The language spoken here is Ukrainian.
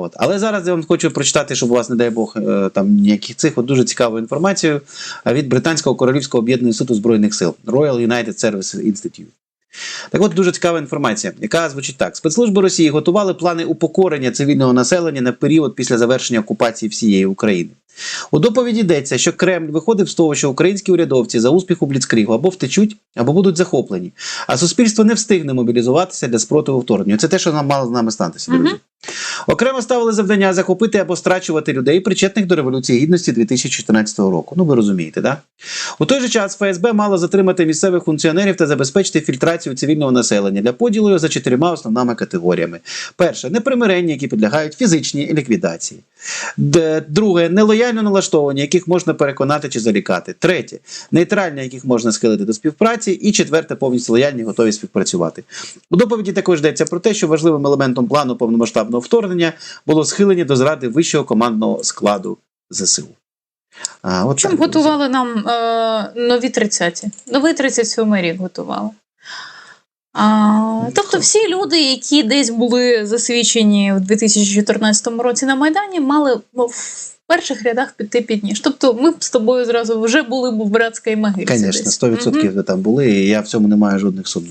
От. Але зараз я вам хочу прочитати, щоб у вас, не дай Бог, е, там ніяких цих от дуже цікаву інформацію е, від Британського Королівського об'єднаного інституту збройних сил Royal United Services Institute. Так от дуже цікава інформація, яка звучить так: спецслужби Росії готували плани упокорення цивільного населення на період після завершення окупації всієї України. У доповіді йдеться, що Кремль виходив з того, що українські урядовці за успіх у Бліцкрігу або втечуть, або будуть захоплені, а суспільство не встигне мобілізуватися для спротиву вторгненню. Це те, що нам мало з нами статися, друзі. Мгм. Окремо ставили завдання захопити або страчувати людей, причетних до Революції Гідності 2014 року. Ну, ви розумієте, да? У той же час ФСБ мало затримати місцевих функціонерів та забезпечити фільтрацію цивільного населення для поділу за чотирма основними категоріями: перше непримиренні, які підлягають фізичній ліквідації. Друге нелояльно налаштовані, яких можна переконати чи залікати. Третє нейтральні, яких можна схилити до співпраці. І четверте повністю лояльні, готові співпрацювати. У доповіді також йдеться про те, що важливим елементом плану повномасштабного вторгнення було схилення до зради вищого командного складу ЗСУ. А, от Чим так, готували нам е, нові 30-ті? Новий 37-й рік готували. А, тобто всі люди, які десь були засвідчені в 2014 році на Майдані, мали ну, в перших рядах піти під ніж. Тобто ми б з тобою зразу вже були б в братській могилі. Звісно, 100% ви там були, і я в цьому не маю жодних сумнівів.